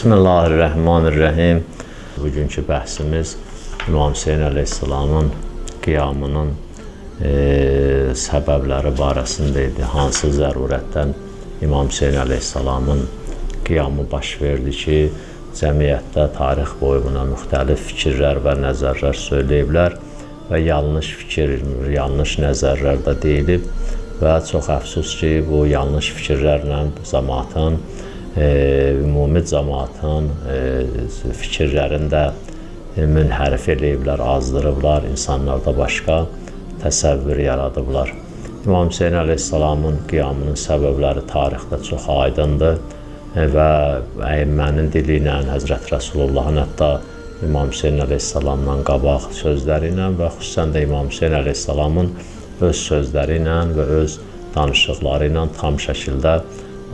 Bismillahirrahmanirrahim. Bugünkü bəhsimiz İmam Hüseyn əleyhissalamın qiyamının e, səbəbləri barəsində idi. Hansı zərurətdən İmam Hüseyn əleyhissalamın qiyamı baş verdi ki, cəmiyyətdə tarix boyu buna müxtəlif fikirlər və nəzərlər söyləyiblər və yanlış fikir, yanlış nəzərlər də deyilib və çox əfsus ki, bu yanlış fikirlərlə cəmaatın ümumi cəmaatın e, fikirlərini də e, münhərif eləyiblər, azdırıblar, insanlarda başqa təsəvvür yaradıblar. İmam Hüseyn əleyhissalamın qiyamının səbəbləri tarixdə çox aydındır e, və əyimmənin dili ilə Həzrət Rəsulullahın hətta İmam Hüseyn əleyhissalamdan qabaq sözləri ilə və xüsusən də İmam Hüseyn əleyhissalamın öz sözləri ilə və öz danışıqları ilə tam şəkildə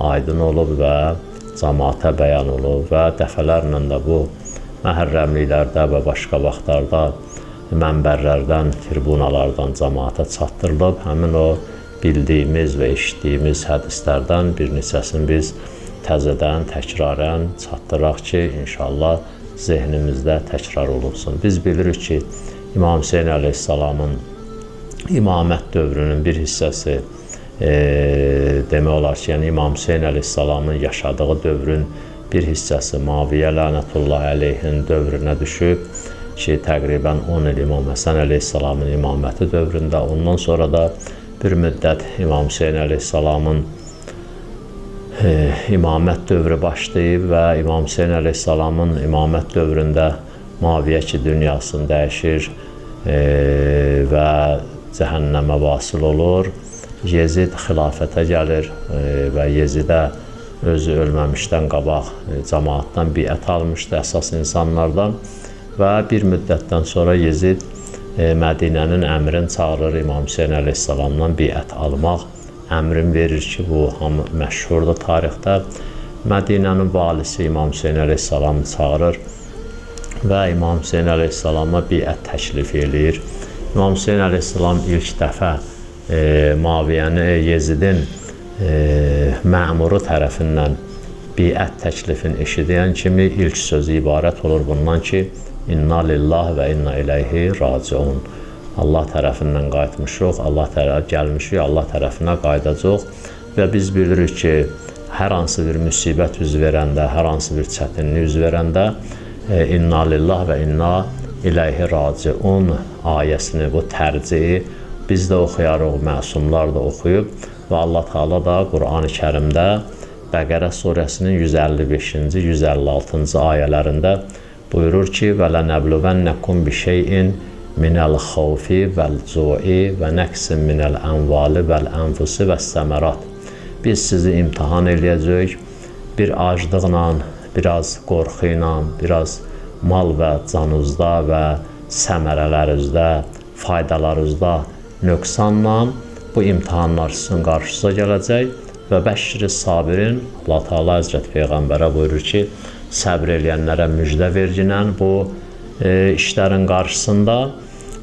aydın olub və cəmaata bəyan olub və dəfələrlə də bu məhərrəmliklərdə və başqa vaxtlarda mənbərlərdən, tribunalardan cəmaata çatdırılıb. Həmin o bildiyimiz və eşitdiyimiz hədislərdən bir neçəsini biz təzədən, təkrarən çatdıraq ki, inşallah zehnimizdə təkrar olunsun. Biz bilirik ki, İmam Hüseyn əleyhissalamın imamət dövrünün bir hissəsi e, demək olar ki, yəni İmam Hüseyn əleyhissalamın yaşadığı dövrün bir hissəsi Maviyyə lənətullah əleyhin dövrünə düşüb ki, təqribən 10 il İmam Həsən əleyhissalamın imaməti dövründə, ondan sonra da bir müddət İmam Hüseyn əleyhissalamın e, imamət dövrü başlayıb və İmam Hüseyn əleyhissalamın imamət dövründə Maviyyə ki, dünyasını dəyişir e, və cəhənnəmə vasil olur. Yezid xilafətə gəlir e, və Yezidə özü ölməmişdən qabaq e, cəmaatdan biət almışdı əsas insanlardan və bir müddətdən sonra Yezid e, Mədinənin əmrin çağırır İmam Hüseyn əleyhissalamdan biət almaq əmrin verir ki, bu hamı məşhurdur tarixdə. Mədinənin valisi İmam Hüseyn əleyhissalamı çağırır və İmam Hüseyn əleyhissalama biət təklif eləyir. İmam Hüseyn əleyhissalam ilk dəfə Maviyəni Yezidin e, məmuru tərəfindən biət təklifini eşidən kimi ilk sözü ibarət olur bundan ki, İnna lillah və inna iləyhi raciun. Allah tərəfindən qayıtmışıq, Allah tərəf gəlmişik, Allah tərəfinə qayıdacaq və biz bilirik ki, hər hansı bir müsibət üz verəndə, hər hansı bir çətinlik üz verəndə e, inna lillah və inna iləyhi raciun ayəsini, bu tərcihi biz də oxuyarıq, məsumlar da oxuyub və Allah Taala da Qurani Kərimdə Bəqərə surəsinin 155-ci, 156-cı ayələrində buyurur ki: "Və lənəbluvənnəkum bi şeyin minəl xawfi vəl-cu'i və nəqsin minəl əmvali vəl-ənfusi vəs-səmərat." Biz sizi imtahan eləyəcəyik bir aclıqla, biraz qorxu ilə, biraz mal və canınızda və səmərələrinizdə, faydalarınızda nöqsanla bu imtahanlar sizin qarşınıza gələcək və bəşşiri sabirin Allah Teala Həzrət Peyğəmbərə buyurur ki, səbr eləyənlərə müjdə verginən bu e, işlərin qarşısında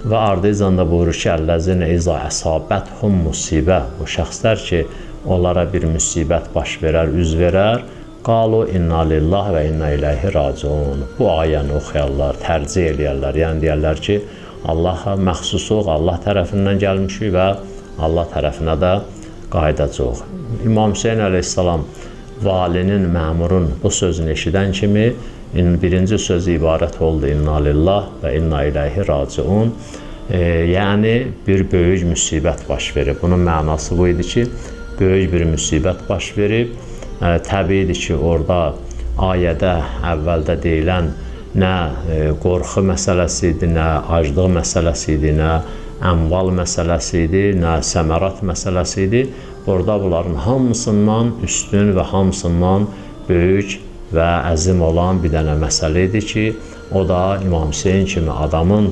və ardıcan da buyurur ki, əlləzinə iza əsabəthum musibə bu şəxslər ki, onlara bir müsibət baş verər, üz verər, qalu inna lillah və inna iləyhi raciun. Bu ayəni oxuyarlar, tərcih eləyərlər. Yəni deyərlər ki, Allaha məxsusuq, Allah tərəfindən gəlmişik və Allah tərəfinə də qayıdacaq. İmam Hüseyn əleyhissalam valinin, məmurun bu sözünü eşidən kimi birinci sözü ibarət oldu inna lillah və inna iləyhi raciun. E, yəni bir böyük müsibət baş verib. Bunun mənası bu idi ki, böyük bir müsibət baş verib. E, təbiidir ki, orada ayədə əvvəldə deyilən nə e, qorxu məsələsi idi, nə aclıq məsələsi idi, nə əmval məsələsi idi, nə səmərat məsələsi idi. Burada bunların hamısından üstün və hamısından böyük və əzim olan bir dənə məsələ idi ki, o da İmam Hüseyn kimi adamın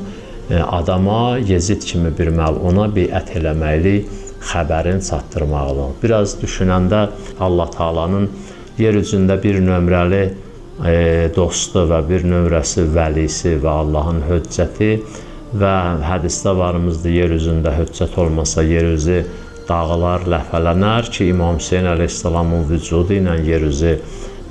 e, adama Yezid kimi bir məluna biət eləməklik xəbərin çatdırmaqdır. Biraz düşünəndə Allah Taalanın yer üzündə bir nömrəli dostu və bir növrəsi vəlisi və Allahın höccəti və hədisdə varımızdır, yer üzündə höccət olmasa yer üzü dağlar ləfələnər ki, İmam Hüseyn əleyhissalamın vücudu ilə yer üzü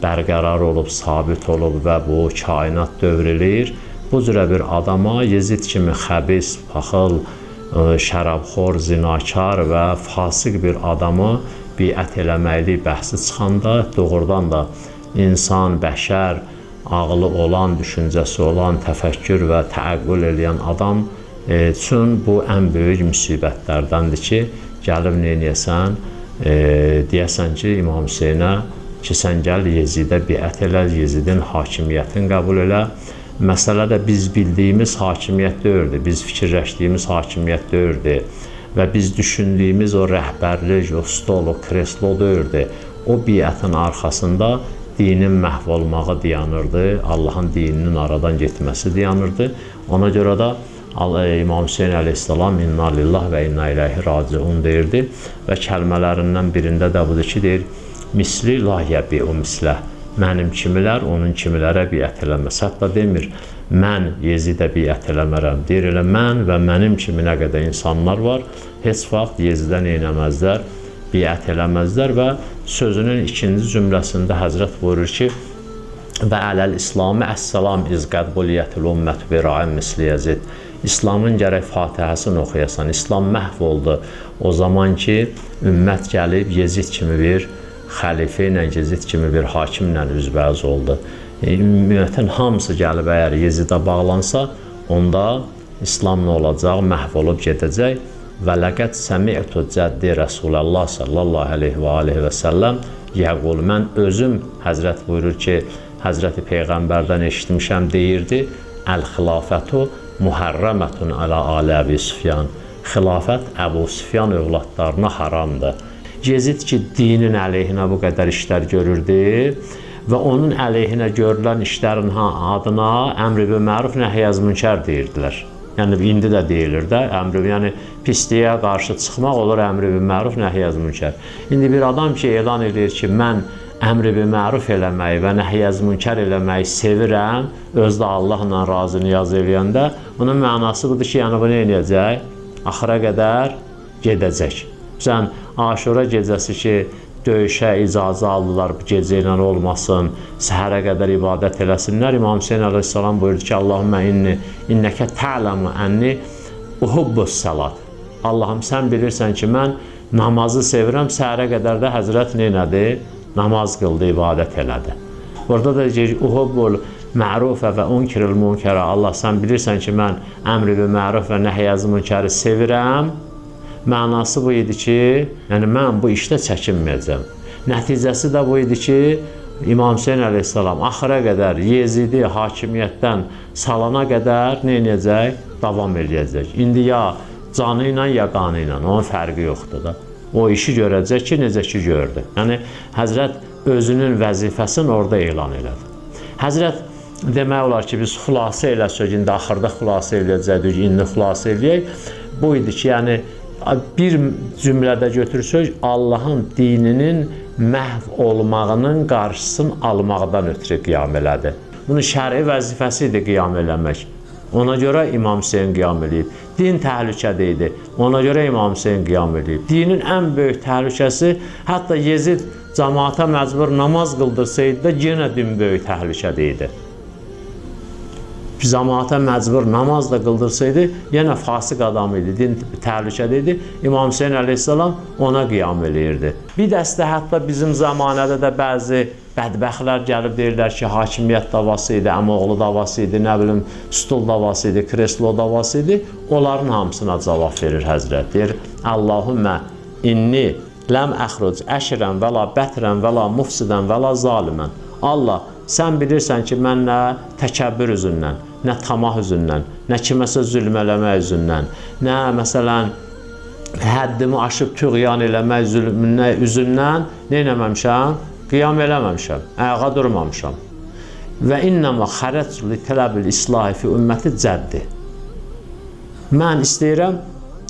bərqərar olub, sabit olub və bu kainat dövr eləyir. Bu cürə bir adama Yezid kimi xəbis, paxıl, ə, şərabxor, zinakar və fasiq bir adamı biət eləməklik bəhsi çıxanda doğrudan da insan, bəşər, ağlı olan, düşüncəsi olan, təfəkkür və təəqqül eləyən adam e, üçün bu ən böyük müsibətlərdəndir ki, gəlib neynəyəsən, e, deyəsən ki, İmam Hüseynə ki, sən gəl Yezidə biət elə, Yezidin hakimiyyətini qəbul elə. Məsələ də biz bildiyimiz hakimiyyət deyildi, biz fikirləşdiyimiz hakimiyyət deyildi və biz düşündüyümüz o rəhbərlik, o stol, o kreslo deyildi. O biətin arxasında dinin məhv olmağı dayanırdı, Allahın dininin aradan getməsi dayanırdı. Ona görə də İmam Hüseyn əleyhissalam inna lillah və inna ileyhi raciun deyirdi və kəlmələrindən birində də budur ki, deyir: misli la yəbi o mislə. Mənim kimilər onun kimilərə biət eləməz. Hətta demir, mən Yezidə biət eləmərəm. Deyir elə mən və mənim kimi nə qədər insanlar var, heç vaxt Yezidə neynəməzlər, biət eləməzlər və sözünün ikinci cümləsində Həzrət buyurur ki, və ələl İslami əssalam iz qəd buliyyətil ümmət bi ra'in misli Yezid. İslamın gərək Fatihəsini oxuyasan. İslam məhv oldu o zaman ki, ümmət gəlib Yezid kimi bir xəlifə ilə Yezid kimi bir hakimlə üzbəüz oldu. E, ümumiyyətən hamısı gəlib əgər Yezidə bağlansa, onda İslam nə olacaq? Məhv olub gedəcək. Və ləqət səmi'tu cəddi Rəsulullah sallallahu əleyhi və alihi və səlləm yəqul mən özüm Həzrət buyurur ki, Həzrəti Peyğəmbərdən eşitmişəm deyirdi: "Əl-xilafətu muharramatun ala ali Əbi Süfyan." Xilafət Əbu Süfyan övladlarına haramdır. Yezid ki, dinin əleyhinə bu qədər işlər görürdü və onun əleyhinə görülən işlərin ha adına əmr bil məruf nəhyəz münkər deyirdilər. Yəni indi də deyilir də, əmr yəni pisliyə qarşı çıxmaq olur əmr bil məruf nəhyəz münkər. İndi bir adam ki, elan edir ki, mən əmr bil məruf eləməyi və nəhyəz münkər eləməyi sevirəm, özdə Allahla razı niyaz eləyəndə, bunun mənası budur ki, yəni bu nə edəcək? Axıra qədər gedəcək. Sən Aşura gecəsi ki, döyüşə icazə aldılar, gecə ilə olmasın, səhərə qədər ibadət eləsinlər. İmam Hüseyn əleyhissalam buyurdu ki, Allahümmə inni innəkə ta'lamu ənni uhubbus salat. Allahım sən bilirsən ki, mən namazı sevirəm, səhərə qədər də Həzrət neynədi? Namaz qıldı, ibadət elədi. Burada da deyir, uhubbul mərufə və unkiril munkərə. Allah sən bilirsən ki, mən əmri və məruf və nəhyəz münkəri sevirəm. Mənası bu idi ki, yəni mən bu işdə çəkinməyəcəm. Nəticəsi də bu idi ki, İmam Hüseyn əleyhissalam axıra qədər Yezidi hakimiyyətdən salana qədər nə edəcək? Davam eləyəcək. İndi ya canı ilə ya qanı ilə, onun fərqi yoxdur da. O işi görəcək ki, necə ki gördü. Yəni Həzrət özünün vəzifəsini orada elan elədi. Həzrət demək olar ki, biz xülasə elə sözündə axırda xülasə eləyəcəyik, indi xülasə eləyək. Bu idi ki, yəni bir cümlədə götürsək, Allahın dininin məhv olmağının qarşısını almaqdan ötürü qiyam elədi. Bunun şəri vəzifəsi idi qiyam eləmək. Ona görə İmam Hüseyn qiyam eləyib. Din təhlükədə idi. Ona görə İmam Hüseyn qiyam eləyib. Dinin ən böyük təhlükəsi, hətta Yezid cəmaata məcbur namaz qıldırsaydı da yenə din böyük təhlükədə idi cəmaata məcbur namaz da qıldırsaydı, yenə fasiq adam idi, din təhlükədə idi. İmam Hüseyn əleyhissalam ona qiyam eləyirdi. Bir dəstə hətta bizim zamanədə də bəzi bədbəxtlər gəlib deyirlər ki, hakimiyyət davası idi, əmoğlu davası idi, nə bilim, stul davası idi, kreslo davası idi. Onların hamısına cavab verir Həzrət. Deyir: "Allahümmə inni ləm əxruc əşrən və la bətrən və la mufsidən və la zalimən." Allah, sən bilirsən ki, mən nə təkəbbür üzündən, nə tamah üzündən, nə kiməsə zülm eləmək üzündən, nə məsələn həddimi aşıb tüğyan eləmək zülmünə üzündən nə eləməmişəm? Qiyam eləməmişəm, ayağa durmamışam. Və innəmə xərəc li tələbil islahi fi ümməti cəddi. Mən istəyirəm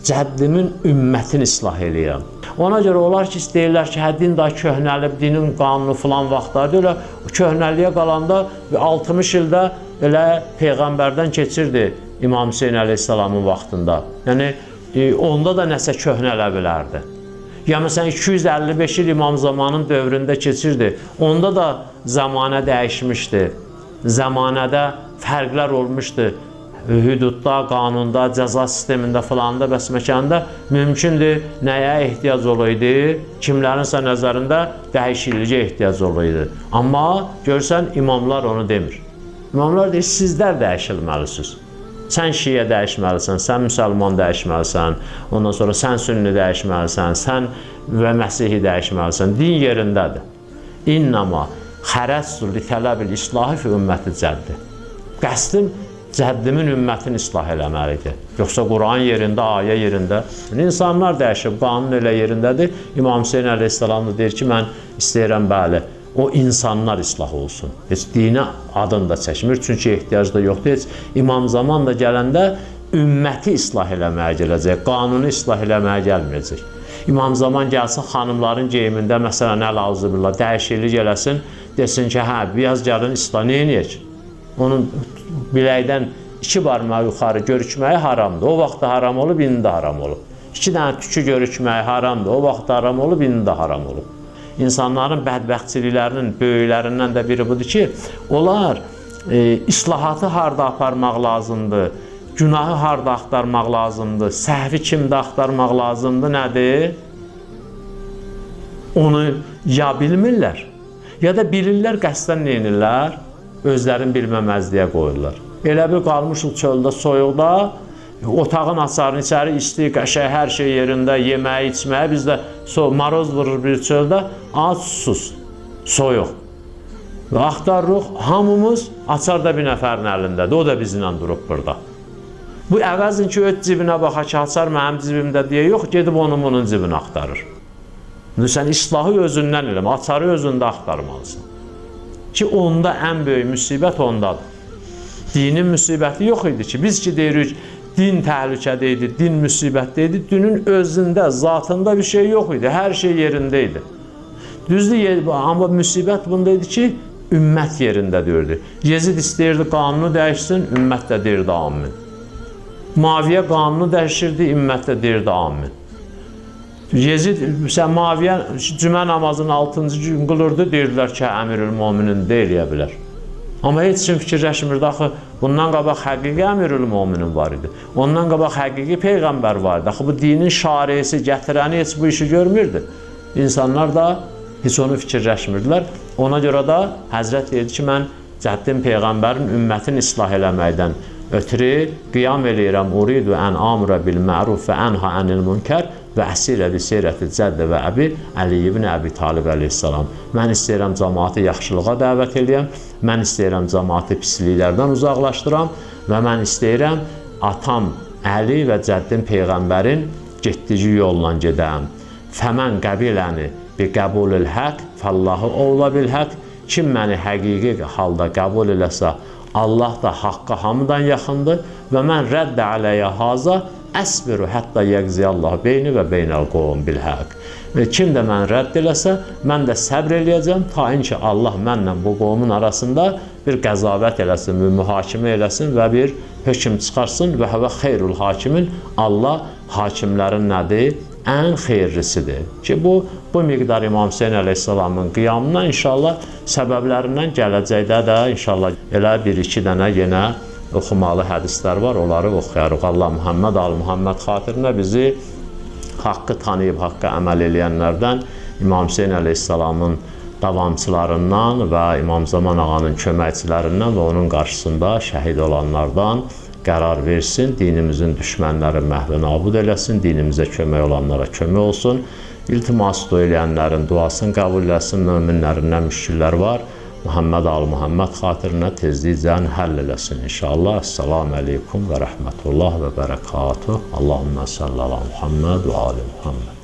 cəddimin ümmətini islah eləyirəm. Ona görə olar ki, istəyirlər ki, hə din daha köhnəlib, dinin qanunu filan vaxtlarda elə köhnəliyə qalanda 60 ildə elə peyğəmbərdən keçirdi İmam Hüseyn əleyhissalamın vaxtında. Yəni e, onda da nəsə köhnələ bilərdi. Ya məsələn 255 il İmam Zamanın dövründə keçirdi. Onda da zamanə dəyişmişdi. Zamanədə fərqlər olmuşdu. Hüdudda, qanunda, cəza sistemində falanda bəs məkanda mümkündür nəyə ehtiyac olaydı? Kimlərinsə nəzərində dəyişikliyə ehtiyac olaydı. Amma görsən imamlar onu demir. İmamlar deyir, sizlər dəyişilməlisiniz. Sən şiə dəyişməlisən, sən müsəlman dəyişməlisən, ondan sonra sən sünni dəyişməlisən, sən və məsihi dəyişməlisən. Din yerindədir. İnnama xərəstur li tələbil islahı fi ümməti cəddi. Qəsdim cəddimin ümmətini islah eləməlidir. Yoxsa Quran yerində, ayə yerində. İnsanlar dəyişib, qanun elə yerindədir. İmam Hüseyin əleyhissalam da deyir ki, mən istəyirəm bəli, o insanlar islah olsun. Heç dinə adını da çəkmir, çünki ehtiyac da yoxdur. Heç İmam Zaman da gələndə ümməti islah eləməyə gələcək, qanunu islah eləməyə gəlməyəcək. İmam Zaman gəlsin xanımların geyimində məsələn əl ağzı billah dəyişiklik eləsin, desin ki, hə, biraz gəlin islah edək? Onun biləkdən iki barmaq yuxarı görükməyi haramdır. O vaxt da haram olub, indi də haram olub. İki dənə tükü görükməyi haramdır. O vaxt da haram olub, indi də haram olub insanların bədbəxtçiliklərinin böyüklərindən də biri budur ki, onlar e, islahatı harda aparmaq lazımdır, günahı harda axtarmaq lazımdır, səhvi kimdə axtarmaq lazımdır, nədir? Onu ya bilmirlər, ya da bilirlər, qəsdən neynirlər? Özlərin bilməməzliyə qoyurlar. Elə bir qalmışıq çöldə, soyuqda, otağın açarını içəri isti, qəşəng, hər şey yerində, yeməyi, içməyi, bizdə so maroz vurur bir çöldə, az susuz, soyuq. Və axtarırıq, hamımız açar da bir nəfərin əlindədir, o da bizimlə durub burada. Bu əvəzin ki, öz cibinə baxa ki, açar mənim cibimdə deyə yox, gedib onun bunun cibini axtarır. İndi sən islahı özündən eləmə, açarı özündə axtarmalısan. Ki, onda ən böyük müsibət ondadır. Dinin müsibəti yox idi ki, biz ki deyirik, din təhlükədə idi, din müsibətdə idi. Dinin özündə, zatında bir şey yox idi. Hər şey yerində idi. Düzdür, amma müsibət bunda idi ki, ümmət yerində deyirdi. Yezid istəyirdi qanunu dəyişsin, ümmət də deyirdi amin. Maviyə qanunu dəyişirdi, ümmət də deyirdi amin. Yezid sən Maviyə cümə namazının 6-cı gün qılırdı, deyirdilər ki, Əmirül Möminin deyilə bilər. Amma heç kim fikirləşmirdi axı bundan qabaq həqiqi əmirül möminin var idi. Ondan qabaq həqiqi peyğəmbər var idi. Axı bu dinin şarisi, gətirəni heç bu işi görmürdü. İnsanlar da heç onu fikirləşmirdilər. Ona görə də Həzrət deyirdi ki, mən cəddim peyğəmbərin ümmətin islah eləməkdən ötürü qiyam eləyirəm. Uridu ən amra bil ma'ruf və ənha anil munkar və əsirə bi seyrəti cəddə və əbi Əli ibn Əbi Talib əleyhissalam. Mən istəyirəm cəmaatı yaxşılığa dəvət eləyəm, mən istəyirəm cəmaatı pisliklərdən uzaqlaşdıram və mən istəyirəm atam Əli və cəddim Peyğəmbərin getdiyi yolla gedəm. Fəmən qəbiləni bi qəbulül həq, fəllahu ovla bil həq. Kim məni həqiqi halda qəbul eləsə, Allah da haqqa hamıdan yaxındır və mən rədd aləyə haza əsbiru hətta yəqziyallah beyni və beynəl qovum bil həq. Və kim də məni rədd eləsə, mən də səbr eləyəcəm ta ki Allah mənlə bu qovumun arasında bir qəzavət eləsin, bir mühakimə eləsin və bir hökm çıxarsın və həvə xeyrul hakimin Allah hakimlərin nədir? Ən xeyirlisidir. Ki bu bu miqdar İmam Hüseyn əleyhissalamın qiyamına inşallah səbəblərindən gələcəkdə də inşallah elə bir-iki dənə yenə oxumalı hədislər var, onları oxuyarıq. Allah Muhammed al Muhammed xatirinə bizi haqqı tanıyıb haqqı əməl edənlərdən İmam Hüseyn əleyhissalamın davamçılarından və İmam Zaman ağanın köməkçilərindən və onun qarşısında şəhid olanlardan qərar versin, dinimizin düşmənləri məhvə nabud eləsin, dinimizə kömək olanlara kömək olsun. İltimas dua eləyənlərin duasını qəbul eləsin, möminlərindən müşkillər var. Muhammed al Muhammed xatirinə tezliklə həll eləsin inşallah. Assalamu aleykum və rəhmətullah və bərəkatuh. Allahümmə salli ala Muhammed və ali Muhammed.